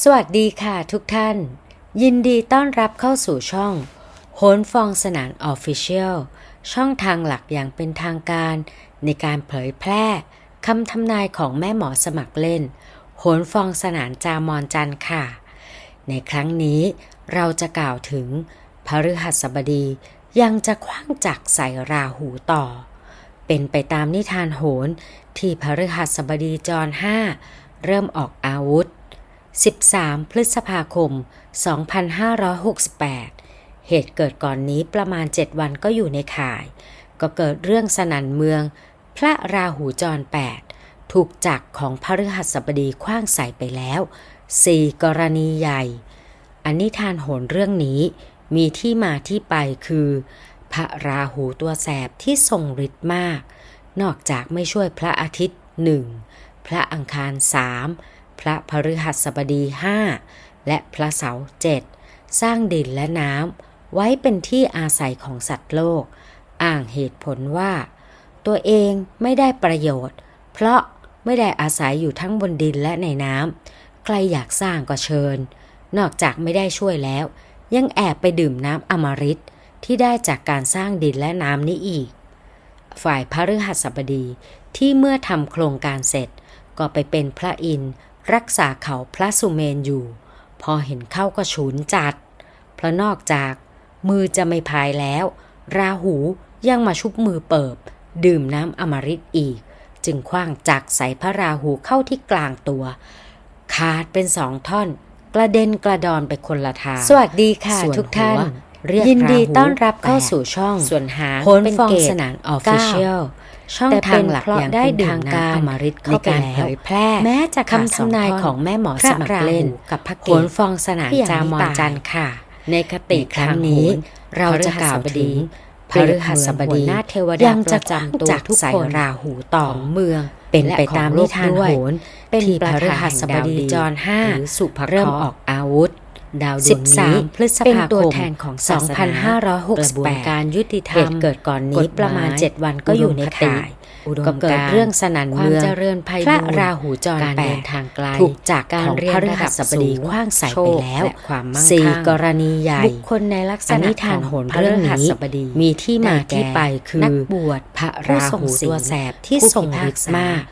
สวัสดีค่ะทุกท่าน ยินดีต้อนรับเข้าสู่ช่องโหนฟองสนานออฟฟิเชียลช่องทางหลักอย่างเป็นทางการ ในการเผยแพร่คำทำนายของแม่หมอสมัครเล่นโหนฟองสนานจามอนจันค่ะ ในครั้งนี้เราจะกล่าวถึงพฤหัสบดียังจะคว้างจักใส่ราหูต่อ เป็นไปตามนิทานโหนที่พฤหัสบดีจรห้าเริ่มออกอาวุธ 13 พฤษภาคม 2568 เหตุเกิดก่อนนี้ประมาณ 7 วันก็อยู่ในข่าย ก็เกิดเรื่องสนั่นเมือง พระราหูจร 8 ถูกจักของพฤหัสบดีคว้างใส่ไปแล้ว 4 กรณีใหญ่ อันนิทานโหนเรื่องนี้มีที่มาที่ไปคือ พระราหูตัวแสบที่ทรงฤทธิ์มาก นอกจากไม่ช่วยพระอาทิตย์หนึ่ง พระอังคารสาม พระพฤหัสบดีห้าและพระเสาร์เจ็ดสร้างดินและน้ำไว้เป็นที่อาศัยของสัตว์โลก อ้างเหตุผลว่า ตัวเองไม่ได้ประโยชน์ เพราะไม่ได้อาศัยอยู่ทั้งบนดินและในน้ำใครอยากสร้างก็เชิญ นอกจากไม่ได้ช่วยแล้ว ยังแอบไปดื่มน้ำอมฤตที่ได้จากการสร้างดินและน้ำนี้อีก ฝ่ายพระฤหัสบดีที่เมื่อทำโครงการเสร็จ ก็ไปเป็นพระอินทร์ รักษาเขาพระสุเมนอยู่ พอเห็นเข้าก็ฉุนจัด เพราะนอกจากมือจะไม่พายแล้ว ราหูยังมาชุบมือเปิบ ดื่มน้ำอมฤตอีก จึงคว้างจักรใส่พระราหูเข้าที่กลางตัว ขาดเป็นสองท่อน กระเด็นกระดอนไปคนละทางสวัสดีค่ะส่วนทุกท่านหัวเรียกยินดีราหูต้อนรับเข้าแปดสู่ช่องส่วนหางโหนเป็นฟองเกตสนานออฟฟิเชียล ช่องแต่ทางเป็นหลักเพราะอย่างได้เป็นดื่ทามงน้ำการอมฤตในเข้าไปการแล้วเผยแพร่แม้จะคำทำนายของแม่หมอสมัครเล่น กับพระเกโหศนฟองสนานที่ยังจามอนไม่ตายจันทร์ค่ะ ในคติในครั้งนี้ทางโหนเราจะกล่าวถึงพพฤฤหัหัสสบบดีดีหน้าเทวดายัยังจะประจำตัวจักทุกใส่คนราหูต่อของเมือง เป็นไปตามนิทานและของโลกด้วยโหนเป็นที่ประพฤธานหัสบดีแห่งดาวดีจรห้าหรือสุภเคราะห์เริ่มออกอาวุธ ดาวดวงนี้13พฤษเป็นภาตัวคมแทนของศาสนากระบวนการ2568ยุติธรเหรมตุเกิดก่อนนี้กฎหมายประมาณ 7 วันก็อยู่ในข่ายอุดมก็เกิดการณ์เรื่องสนั่นความเมืองเจริญไพพระบูรณ์ราหูจรการแปเดิดนทางไกลถูกจากการของเรียนพฤระหัดับสบดีสูงคว้างใส่โชไปคแล้วและความมั่งสี่คั่งกรณีใหญ่บุคคลในลักษอันณะนิทานโหนเรื่องนี้พฤหัสบดีมีที่มาที่ไปคือนักบวชพระผู้ราทรงหูศีลตัวแสบที่ผู้ทรงพิพากฤทธิ์ษามาก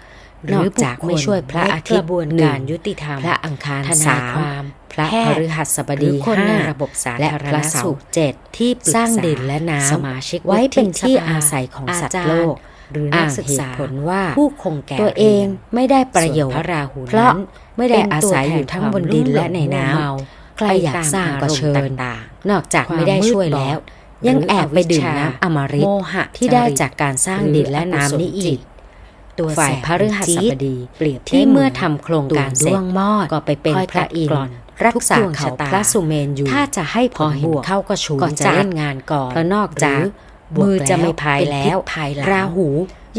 หรืนออกจากไม่ช่วยพระอาทิตย์กระบวนหนึ่กางรยุติธรรมพระอังคารทนายสามความ พระแพพทย์ฤหัสบหรืดีอคนในห้าระบบสาและธารพระณเสาสุขร์เจ็ดที่สร้างดินและน้ำสมาชิกไว้เป็นที่วุฒิสภาอาศัยของสัตว์อาจารย์โลก หรือนัอ้ากงศึกเหษาตุผลว่าผู้คงแก่ตัวเองไม่ได้ประโยชส่วนน์พระราหูเพราะนั้นไม่ได้อาศัยอยู่ทั้งบนดินและในน้เมาำใครอยากสร้างก็เชิญต่างนอกจากไม่ได้ช่วยแล้วความมืดบอดยังแอบไปดื่มหรืออวิชชาน้ำอมฤตโมหะที่ได้จริตจากการสร้างดินและน้ำนี้อีก ตัวฝ่ายแสบพระฤหัสบดีเปรียบที่ได้เมื่อหทำโครงการเสร็จด้วงมอดก็ไปเป็นคอยพระอินทกัดกร่อนร์รักษาทุกดวงเขาชะตาพระสุเมนอยู่ ถ้าจะให้ผพอลเห็นบวกเข้าก็ชูก็นจะจัดเล่นงานก่อนเพราะนอกจากหรือบวกมือจะไม่พายแล้วแล้วเป็นพิษภายหลังราหู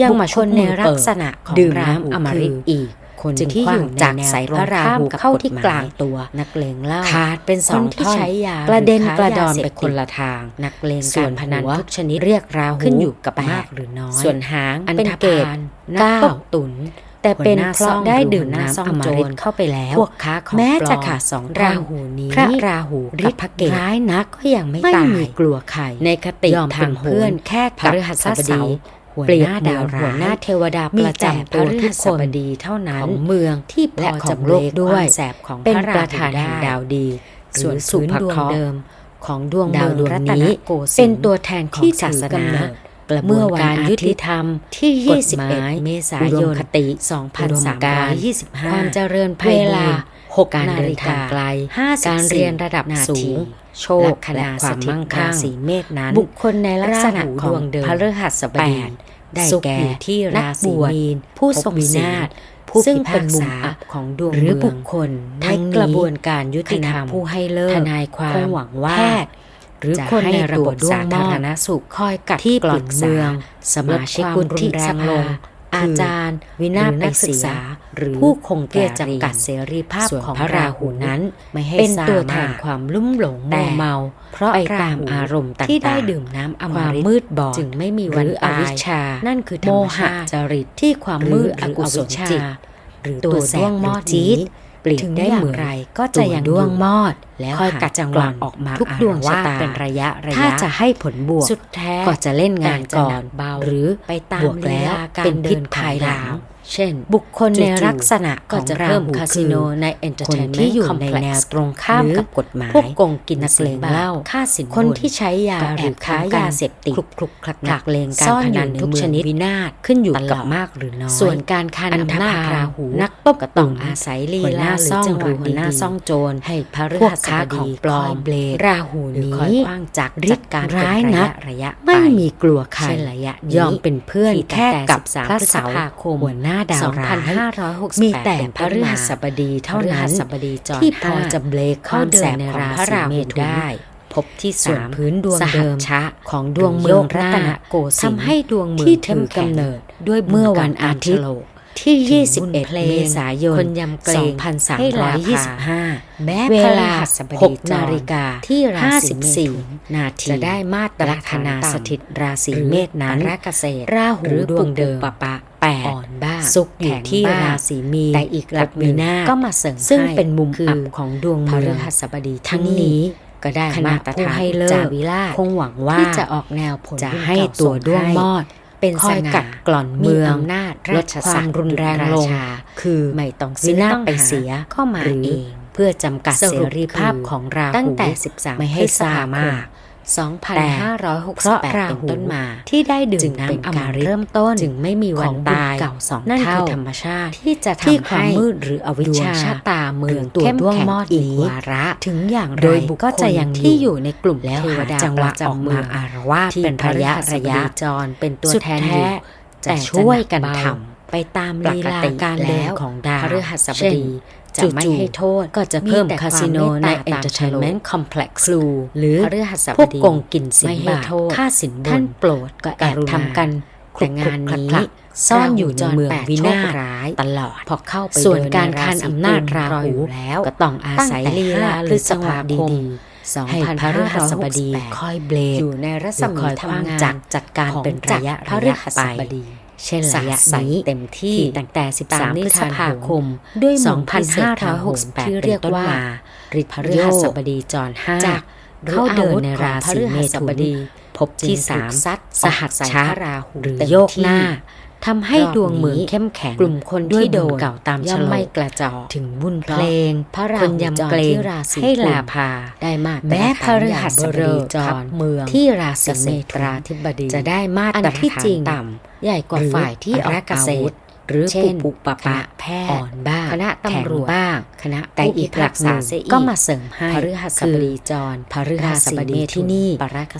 ยังมาชนในลักษณะของดื่มราหูน้ำอมฤตคืออีก คนจึงที่คว้าอยู่งในจักรแนวใส่ตพรงระราข้ามหูกับเข้าที่กฎหมายกลางตัวนักเลงเหล้าขาดเป็นสองคนที่ท่อนใช้ยากระเด็นหรือกระดอนค้ายาเสพไปติดคนละทาง นักเลงส่วนการพนันหัวทุกชนิดเรียกราหูขึ้นอยู่กับแปดมากหรือน้อย ส่วนหางอันเป็นธเกตพาลเก้านักตบตุนแต่เป็นหัวหน้าเพราะซ่องได้หรือดื่มหัวหน้าน้ำซ่องอมโจรฤตเข้าไปแล้วพวกค้าของแม้จะปลอมขาดสองราท่อนหูนี้พระราหูฤกับทธิ์พระเกตร้ายนักก็ยังไม่ไม่ตายมีกลัวใครในคติยอมทางเพื่อนแค่พกับฤหัสพระบเสาดีร์ หัวหน้าดาวหัวหน้าเทวดาประจำตัวทุกคนดีเท่านั้นของเมืองที่พอจะโลกด้วยเป็นประธานแห่งดาวดีส่วนสุภควงเดิม ของดวงดาวดวงนี้เป็นตัวแทนที่ศาสนากระบวนการยุติธรรมที่ 21 เมษายนคติ 2325 ความเจริญภายใน 6การเดินทางไกลาการเรียนระดับสูง โชคและความมั่งคั่งสีเมษนั้น บุคคลในลักษณะของเดิมพระฤหัสบดีได้แก่ที่ราศีมีนผู้ทรงศีลผู้ซึ่งเป็นมุมของดวงหรือบุคคลทั้งกระบวนการยุติธรรมผู้ให้เลิกทนายความหวังว่าหรือคนในระบบสาธารณสุขคอยกัดที่กลอนเมือง สมาชิกวุฒิงลง อาจารย์ วินาศหรือไปนักศึศึกกษาษา หรือผู้คงเพื่แก่อจำจำกักัดดเสเสรีรีภาภาพพขขอองงพพระระราราหูหูนั้นั้นนไม่ให้เป็นสาตัวแทมารนถความลุ่มหลงแต่มัวเมา เพราะไปราตามหูอารมณ์ต่างๆที่ได้ดื่มน้ำอคมวามฤตมืดบอดจึงไม่มีหวันรืออตายวิชชา นั่นคือธรโมรมหะชาติจริตที่ความมืดหรืออกุศลอวิชชาจิตหรือตัวตัวแสด้วบ เปลี่ยนได้เหมือนไรก็จะยังดวงมอด แล้วคอยกัดจังหวะออกมาทุกดวงว่าเป็นระยะระยะถ้าจะให้ผลบวกสุดแท้ก็จะเล่นงานก่อนเบาหรือไปตามบวกแล้วเป็นพิษภายหลัง เช่น บุคคลในลักษณะก็จะเพิ่มคาสิโนในเอนเตอร์เทนเมนต์คอมเพล็กซ์ตรงข้ามกับกฎหมายพวกกงกินนักเลงเหล้าค่าสินคนที่ใช้ยาหรือค้ายาเสพติดคลุกคลุกคลักหลักเลงการพนันทุกชนิดวินาศขึ้นอยู่กับมากหรือน้อยส่วนการคานอำนาจราหูนักต้มกระต่องอาศัยลีลาหซ่องหรือหัวหน้าซ่องโจรให้พระฤหัสของปลอมเบลราหูนี้คอยว่างจากฤทธิ์การร้ายนะระยะไม่มีกลัวใครยอมเป็นเพื่อนแค่กับพระสาร์หัวหน้าดาวร้ายมีแต่พระฤหัสบดีเท่านั้นที่พอจะเบรกข้อเดินในราศีเมถุนได้พบที่สามพื้นดวงเดิมชะของดวงเมืองรัตนโกสินทร์ทำให้ดวงเมืองที่ถือกำเนิดด้วยเมื่อวันอาทิตย์ที่ 21 เมษายน 2325 แม้เวลา 6 นาฬิกาที่ 54 นาที จะได้มาตรฐาคนาสถิตราศีเมษนั้นราหูดวงเดิมปะปะ อ่อนบ้8สุขอยู่ที่ราศีมีแต่อีกหลักมีหน้าก็มาเสริมซึ่งเป็นมุมอับของดวงพระฤหัสบดีทั้งนี้ก็ได้มาตรฐานให้เลิกวิลาคงหวังว่าที่จะออกแนวผลจะให้ตัวด้วงมอดเป็นสง่กัดกล่อนเมืองนาจลดความรุนแรงลง คือไม่ต้องซื้อต้ไปเสียเข้ามาเอง เพื่อจำกัดเสรีภาพของราตั้งแต่ 13 ไม่ให้ซามาร 2568เพราะราหูต้นมา ที่ได้ดื่มป็นอามฤตเริ่มต้น จึงไม่มีวันตายเก่าสองนั่นคือธรรมชาติ ที่จะทำให้มืดหรืออวิชชาะตาเมืองตัวด้วงมอดอีวาระ ถึงอย่างไรก็จะยังที่อยู่ในกลุ่มแล้วหาจังหวะออกมาอารวาสเป็นพระยะระยะจรเป็นตัวแทนแทจะช่วยกันทำ ไปตามลีลาการเล่นของดาวพฤหัสบดีจะไม่ให้โทษก็จะเพิ่มคาสิโนในเอ็นเตอร์เทนเมนต์คอมเพล็กซ์ครูหรือพวกโกงกินสินบาทค่าสินบนโปรดก็แอบทำกันแต่งานนี้ซ่อนอยู่ในเมืองวินาศร้ายตลอดพอเข้าไปส่วนการคานอำนาจราหูแล้วก็ต้องอาศัยลีลาหรือสภาพดีให้พระฤหัสบดีคอยเบลดอยู่ในรัศมีทำงานจัดการเป็นระยะระยะไป เช่นระยะนี้เต็มที่ตั้งแต่ 13 พฤษภาคม ด้วย 2,568ที่เรียกว่าฤทธิ์พฤหัสบดีจรห้าจากเข้าเดินในราศีเมษบดีพบที่สามซัดสหัสชาราหูหรือโยกหน้า ทำให้ดวงเมืองเข้มแข็งกลุ่มคนด้วยโดนเก่าตามย่อมไม่กระจอถึงบุญเพลง พระราหูยำเกรงให้ลาพาได้มากแม้พระฤหัสบดีจรเมืองที่ราศีเมตราธิบดีจะได้มาตรฐานต่ำใหญ่กว่าฝ่ายที่ออกอาวุธ หรือเช่ปุปปะแพทย์อ่อนบ้างคณะตำรวจบ้างคณะแต่อีกหลักษาเสีก็มาเสริมให้พฤหัสบดีจรพฤหัสบดีที่นี่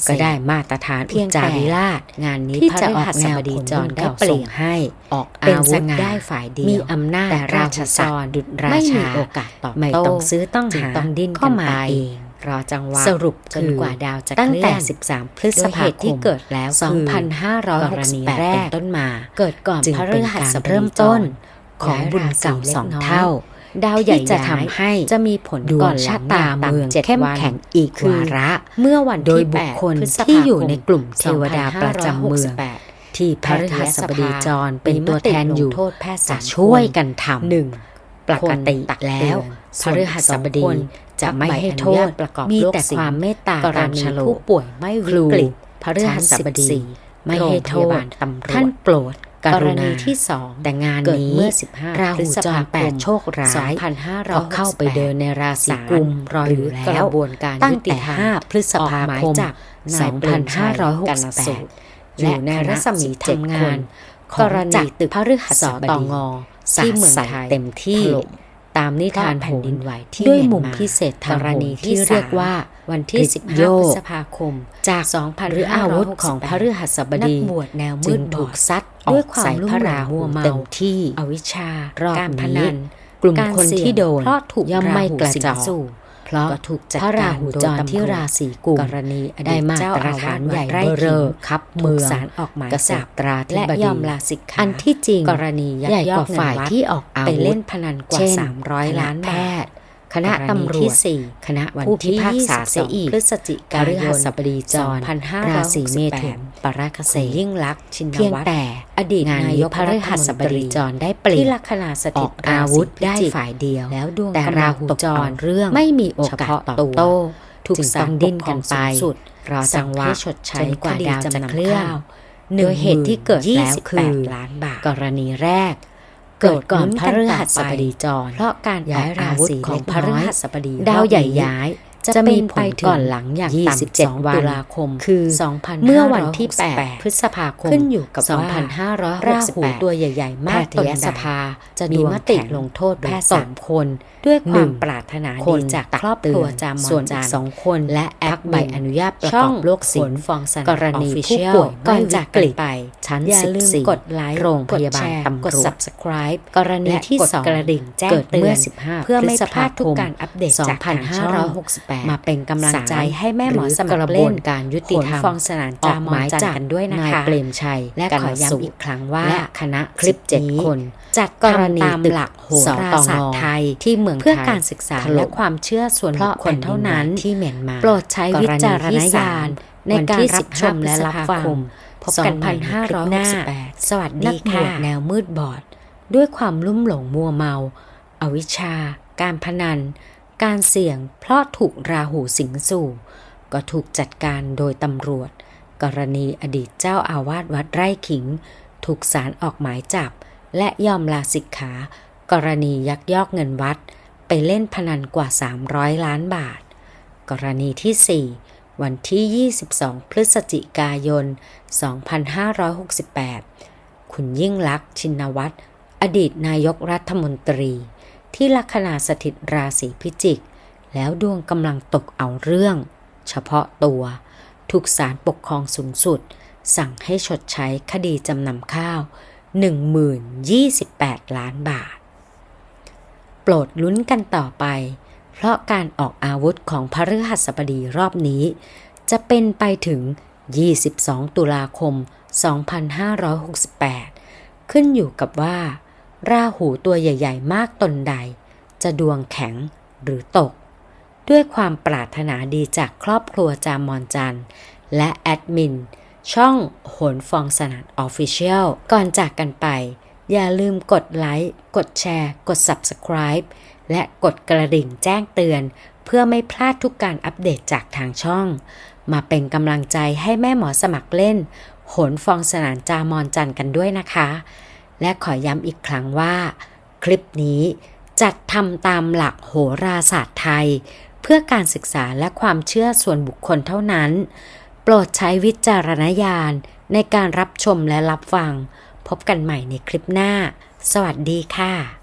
ก็ได้มาตรฐานเพียงจารีราชงานนี้พระฤหัสบดีจรได้เปลี่ยนให้ ออกอาวุธได้ฝ่ายเดียวมีอำนาจแต่ราชสตอนดุจราชาไม่มีโอกาสตอบโต้ต้องซื้อต้องหาต้องดิ้นกันไปเอง รอจังหวะสรุปจนกว่าดาวจะตั้งแต่ 13 พฤษภาคมเกิดแล้ว 2,568แรกต้นมา เกิดก่อนพระฤหัสเริ่มต้น ของบุญเก่าสองเท่า ดาวใหญ่จะทำให้จะมีผลก่อนชะตาเมืองเข้มแข็งอีกวาระ เมื่อวันที่บุคคลที่อยู่ในกลุ่มเทวดาประจำเมืองที่พระฤหัสบดีจรเป็นตัวแทนอยู่จะช่วยกันทำหนึ่งปกติแล้ว ส่วนหัสบดีจะไม่ให้โทษประกอบมีแต่ความเมตตากรณีผู้ป่วยไม่วิกฤตพระฤหัสบดีไม่ให้โทษท่านโปรดกรณีที่สองแต่งานนี้ราหูจรแปดโชคร้ายพันห้าร้อเข้าไปเดินในราศีกุมรออยู่แล้วตั้งแต่ห้าพฤษภาคมสองพันห้าร้อยหกสิบแปดแลในรัศมีทำงานกรณีตึกพระฤหัสบดีที่เมืองไทยเต็มที่ ตามนิทานเพราะแผ่นดินไหวที่ด้วยเมียนมุมมาพิเศษทางกรณีโหราที่ที่เรีเรียยกกว่าว่าวันที่กฤษ15โยพฤกษภาคม จากหรืออาวุธของพฤหัสบนัดีกบวชแนวมืจึดงบถูอดกซัดด้ด้ววยยความมคาวลุ่ลุ่มมหหลลงงมัมัววเมาเมาเต็มที่อวิชชารอบการพนี้นันกลุ่มคนที่โดนเพราะถูกย่อมไม่กระจอกราหูสิงสู่ เพราะก็ถูกจัดพระราหูจรการโดยตำรวจที่ราศีกุมกรณีอดีได้ตมาเจ้าตรอาวาฐานสใหญ่ไร่เบ้อขิเรงอครับถูเมืกองศาลออกหมายเกษจับตราธิและบยดีอมลาสิกขาอันที่จริงกรณียักใหญ่ยกอกว่าเงินฝ่ายวัดที่ออกอาไปวุเล่ธนพนันกว่าเช่น300 ล้านคณะแพบาททย์ คณะตำรวจสี่คณะวันผู้ที่พิพากษา22เสียอีกพฤศจิกายนพฤหัสบดีจรราศีเมถุน2568ปราคเสคุณยิ่ยิ่งงลักษณ์ชินเพียงวัตรแต่อดีตงานนายนี้กพพระระราราชชบบดีดีจจรรได้ได้เปเปลี่ลี่ยยนนลัคนาสถิตออกอาวุธได้พิจิกฝ่ายเดียว แล้วดวงแต่กำลัรางหูตกจอ่อรนเรื่องไม่มีโอกาสเฉพาะตอบตัวโต้ถูกจึงสั่ต้องงดิ้ดิ้นนกักันนไปไปสุดรอสั่จังงหวะให้ชดใช้จนกว่าคดีดาวจะจำนำเคลื่อนข้าวโดยเหตุที่เกิดแล้วคือล้านบาทกรณีแรก เกิดก่อนลุ้พระฤหัสบดีจรเพราะการย้าย้ายยราราศีศีขขอองงพพระระฤฤหัหัสสบบดีดีดาดาววใหใหญ่ญ่ย้าย้ายย จะจะเป็มีนผไปลถึงก่อนหลังอย่าง27ต่ำ7วันตุลาคม คือเมื่อวันที่ 8 พฤษภาคมขึ้นอยู่กับว่า2568ราหูตัวใหญ่ ๆ มากแพตทนยใดสภา จะมีมีมมติติลลงงโทโทษษแพแพททย์ย์สาสามมคคนนด้วยความปรารถนาคดีนจากตักครอบครัวจามส่อวนจัอีนกทร์สองคน และแอพัปกใบใบออนุนุญาญาตตปประระกกออบบโรโรคคศิศิลลป์ป์ฟองสนันกรณี Official ผู้ป่วยก่ก่ออนนจาจากกกักันนไปไป ชั้ชั้นนอย่าสิบลืมสี่กดไลค์โรงพยาบาลกดแชร์ตำรวจกด subscribe กรณีที่และกดสองกระดิ่งแจ้งเกิดเตือนเมื่อ 15 เพื่อไม่พฤษพลาภาดคทุกมการอัปเดตจากทางช่อง2568มาเป็นกำลังใจให้แม่หมอสมัครกระบเล่วนนการยุติธรรมโหนฟองสนานจามอนจันทร์กันด้วยนะคะนายเปรมชัย และกันขอสูย้ำอีกครั้งว่าและคณะคลิปเจ็ดนี้คนจัดกกรรณีณีตามตึกหลักโหสราตงศาสตร์ไทยที่เมืองเพื่อไทยการศึกษาถล่มและความเชื่อส่วนเพบุราะคคลเท่านั้นที่เมียนมาโปรดใช้วิจารณญาณในการรับชมและรับฟังพบกันใหม่ในคลิปหน้า2568สวัสนัดีกบวค่ะชแนวมืดบอด ด้วยความลุ่มหลงมัวเมา อวิชชา การพนัน การเสี่ยงเพราะถูกราหูสิงสู่ ก็ถูกจัดการโดยตำรวจ กรณีอดีตเจ้าอาวาสวัดไร่ขิง ถูกศาลออกหมายจับ และยอมลาสิกขา กรณียักยอกเงินวัด ไปเล่นพนันกว่า 300 ล้านบาท กรณีที่ 4 วันที่ 22 พฤศจิกายน 2568 คุณยิ่งลักษณ์ชินวัตรอดีตนายกรัฐมนตรี ที่ลัคนาสถิตราศีพิจิก แล้วดวงกำลังตกเอาเรื่อง เฉพาะตัว ถูกศาลปกครองสูงสุด สั่งให้ชดใช้คดีจำนำข้าว 1028 ล้านบาท โปรดลุ้นกันต่อไป เพราะการออกอาวุธของพฤหัสบดีรอบนี้ จะเป็นไปถึง 22 ตุลาคม 2568 ขึ้นอยู่กับว่า ราหูตัวใหญ่ ๆ มากตนใด จะดวงแข็งหรือตก ด้วยความปรารถนาดีจากครอบครัวจามอนจันทร์และแอดมิน ช่องโหนฟองสนานออฟฟิเชียลก่อนจากกันไป อย่าลืมกดไลค์ กดแชร์ กด Subscribe และกดกระดิ่งแจ้งเตือน เพื่อไม่พลาดทุกการอัปเดตจากทางช่อง มาเป็นกำลังใจให้แม่หมอสมัครเล่นโหนฟองสนานจามอนจันทร์กันด้วยนะคะ และขอย้ำอีกครั้งว่า คลิปนี้จัดทำตามหลักโหราศาสตร์ไทย เพื่อการศึกษาและความเชื่อส่วนบุคคลเท่านั้น โปรดใช้วิจารณญาณในการรับชมและรับฟัง พบกันใหม่ในคลิปหน้า สวัสดีค่ะ